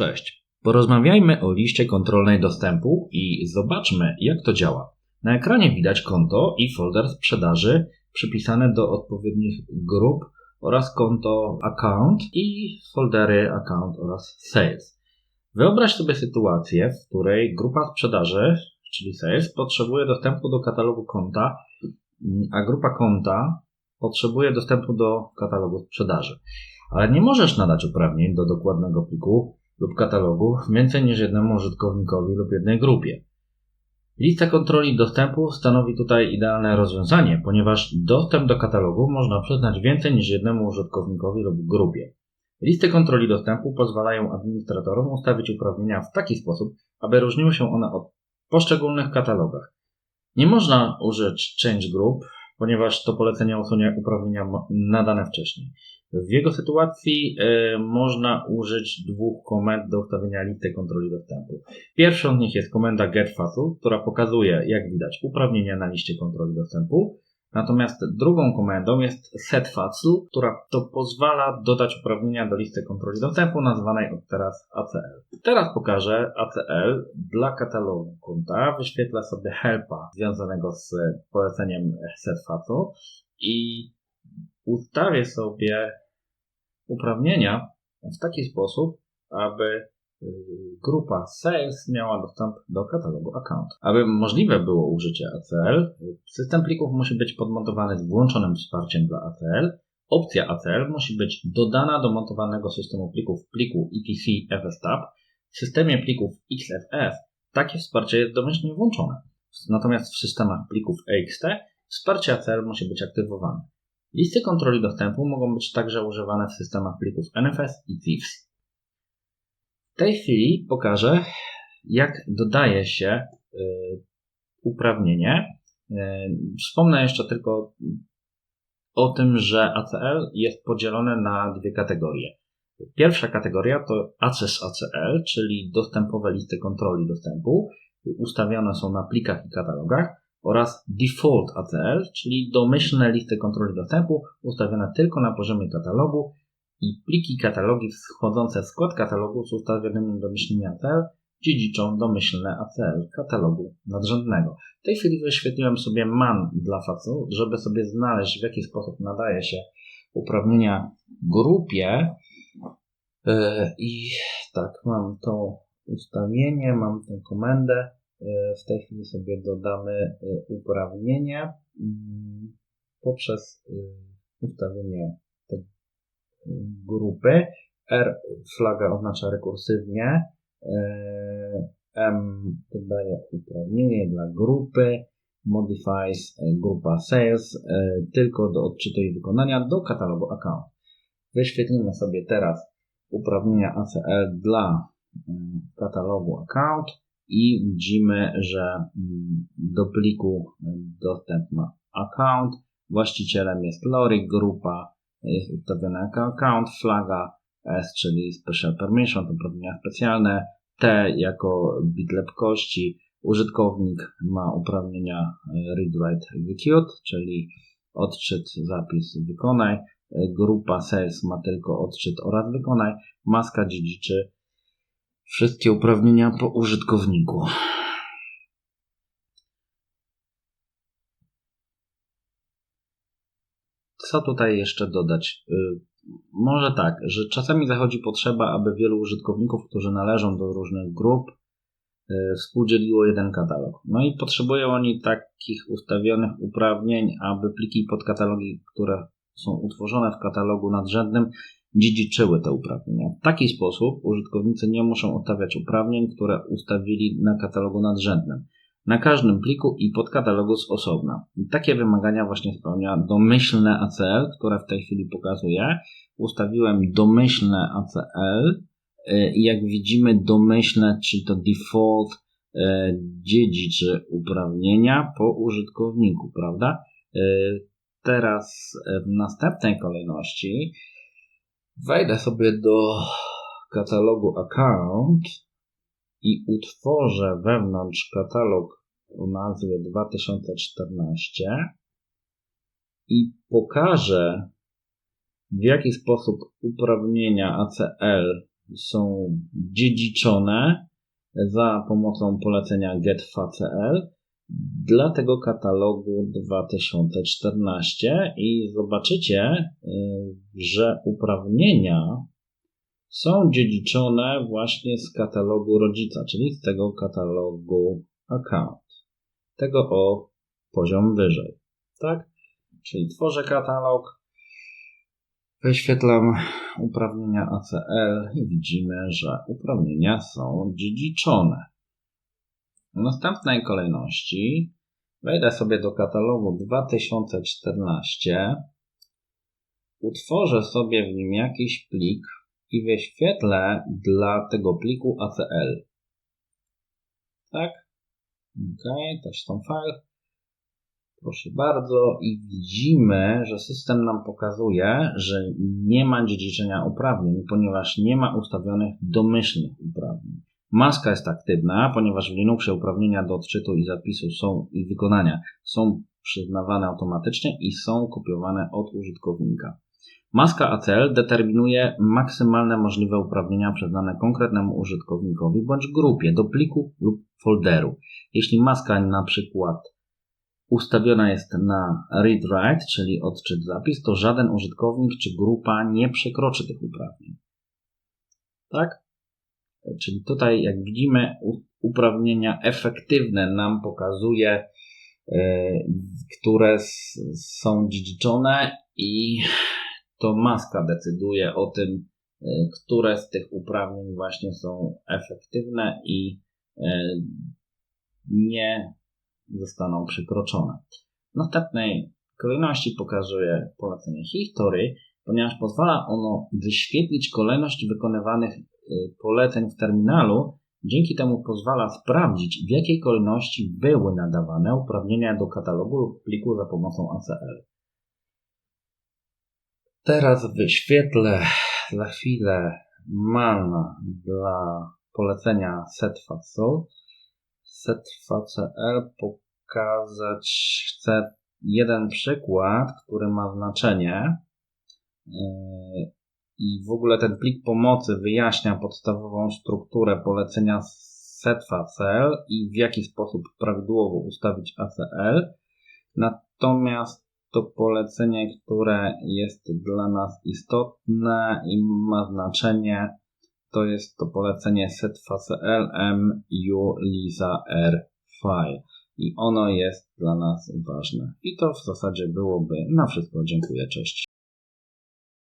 Cześć. Porozmawiajmy o liście kontrolnej dostępu i zobaczmy, jak to działa. Na ekranie widać konto i folder sprzedaży przypisane do odpowiednich grup oraz konto account i foldery account oraz sales. Wyobraź sobie sytuację, w której grupa sprzedaży, czyli sales, potrzebuje dostępu do katalogu konta, a grupa konta potrzebuje dostępu do katalogu sprzedaży. Ale nie możesz nadać uprawnień do dokładnego pliku lub katalogu więcej niż jednemu użytkownikowi lub jednej grupie. Lista kontroli dostępu stanowi tutaj idealne rozwiązanie, ponieważ dostęp do katalogu można przyznać więcej niż jednemu użytkownikowi lub grupie. Listy kontroli dostępu pozwalają administratorom ustawić uprawnienia w taki sposób, aby różniły się one od poszczególnych katalogach. Nie można użyć change group, ponieważ to polecenie usunie uprawnienia nadane wcześniej. W jego sytuacji y, można użyć dwóch komend do ustawienia listy kontroli dostępu. Pierwszą z nich jest komenda getFasu, która pokazuje, jak widać, uprawnienia na liście kontroli dostępu. Natomiast drugą komendą jest setFasu, która to pozwala dodać uprawnienia do listy kontroli dostępu, nazwanej od teraz ACL. Teraz pokażę ACL dla katalogu konta. Wyświetlę sobie helpa związanego z poleceniem setFasu i ustawię sobie uprawnienia w taki sposób, aby y, grupa Sales miała dostęp do katalogu account. Aby możliwe było użycie ACL, system plików musi być podmontowany z włączonym wsparciem dla ACL. Opcja ACL musi być dodana do montowanego systemu plików pliku EPC FSTAB. W systemie plików XFS takie wsparcie jest domyślnie włączone. Natomiast w systemach plików EXT wsparcie ACL musi być aktywowane. Listy kontroli dostępu mogą być także używane w systemach plików NFS i Thieves. W tej chwili pokażę, jak dodaje się y, uprawnienie. Y, wspomnę jeszcze tylko o tym, że ACL jest podzielone na dwie kategorie. Pierwsza kategoria to Access ACL, czyli dostępowe listy kontroli dostępu. Ustawione są na plikach i katalogach oraz Default ACL, czyli domyślne listy kontroli dostępu ustawione tylko na poziomie katalogu i pliki katalogi wchodzące w skład katalogu z ustawionymi domyślnymi ACL dziedziczą domyślne ACL katalogu nadrzędnego. W tej chwili wyświetliłem sobie man dla facu, żeby sobie znaleźć w jaki sposób nadaje się uprawnienia grupie yy, i tak, mam to ustawienie, mam tę komendę w tej chwili sobie dodamy e, uprawnienie mm, poprzez e, ustawienie tej grupy. R flaga oznacza rekursywnie. M dodaje uprawnienie dla grupy. Modifies grupa sales tylko do odczytu i wykonania do katalogu account. Wyświetlimy sobie teraz uprawnienia ACL dla katalogu account i widzimy, że mm, do pliku dostęp ma account, właścicielem jest Lori, grupa jest ustawiona jako account, flaga S, czyli Special Permission, to uprawnienia specjalne, T jako bit lepkości, użytkownik ma uprawnienia e, read, write, execute, czyli odczyt, zapis, wykonaj, e, grupa sales ma tylko odczyt oraz wykonaj, maska dziedziczy Wszystkie uprawnienia po użytkowniku. Co tutaj jeszcze dodać? Y, może tak, że czasami zachodzi potrzeba, aby wielu użytkowników, którzy należą do różnych grup, y, współdzieliło jeden katalog. No i potrzebują oni takich ustawionych uprawnień, aby pliki podkatalogi, które są utworzone w katalogu nadrzędnym, dziedziczyły te uprawnienia. W taki sposób użytkownicy nie muszą ustawiać uprawnień, które ustawili na katalogu nadrzędnym. Na każdym pliku i podkatalogu z osobna. I takie wymagania właśnie spełnia domyślne ACL, które w tej chwili pokazuję. Ustawiłem domyślne ACL y, jak widzimy domyślne, czyli to default y, dziedziczy uprawnienia po użytkowniku, prawda? Y, teraz w następnej kolejności wejdę sobie do katalogu account i utworzę wewnątrz katalog o nazwie 2014 i pokażę w jaki sposób uprawnienia ACL są dziedziczone za pomocą polecenia getfacl dla tego katalogu 2014 i zobaczycie, y, że uprawnienia są dziedziczone właśnie z katalogu rodzica, czyli z tego katalogu account. Tego o poziom wyżej. Tak? Czyli tworzę katalog, wyświetlam uprawnienia ACL i widzimy, że uprawnienia są dziedziczone. W następnej kolejności wejdę sobie do katalogu 2014, utworzę sobie w nim jakiś plik i wyświetlę dla tego pliku ACL. Tak? OK, też tą file. Proszę bardzo, i widzimy, że system nam pokazuje, że nie ma dziedziczenia uprawnień, ponieważ nie ma ustawionych domyślnych uprawnień. Maska jest aktywna, ponieważ w Linuxie uprawnienia do odczytu i zapisu są i wykonania są przyznawane automatycznie i są kopiowane od użytkownika. Maska ACL determinuje maksymalne możliwe uprawnienia przyznane konkretnemu użytkownikowi bądź grupie do pliku lub folderu. Jeśli maska na przykład ustawiona jest na read-write, czyli odczyt-zapis, to żaden użytkownik czy grupa nie przekroczy tych uprawnień. Tak? Czyli tutaj, jak widzimy, uprawnienia efektywne nam pokazuje, e, które są dziedziczone i to maska decyduje o tym, e, które z tych uprawnień właśnie są efektywne i e, nie zostaną przekroczone. W następnej kolejności pokazuję polecenie History, ponieważ pozwala ono wyświetlić kolejność wykonywanych poleceń w terminalu. Dzięki temu pozwala sprawdzić, w jakiej kolejności były nadawane uprawnienia do katalogu lub pliku za pomocą ACL. Teraz wyświetlę za chwilę man dla polecenia setfacol ZVCL pokazać chcę jeden przykład, który ma znaczenie. I w ogóle ten plik pomocy wyjaśnia podstawową strukturę polecenia setfacel i w jaki sposób prawidłowo ustawić ACL. Natomiast to polecenie, które jest dla nas istotne i ma znaczenie, to jest to polecenie setfaclm u lisa r file i ono jest dla nas ważne. I to w zasadzie byłoby na wszystko. Dziękuję, cześć.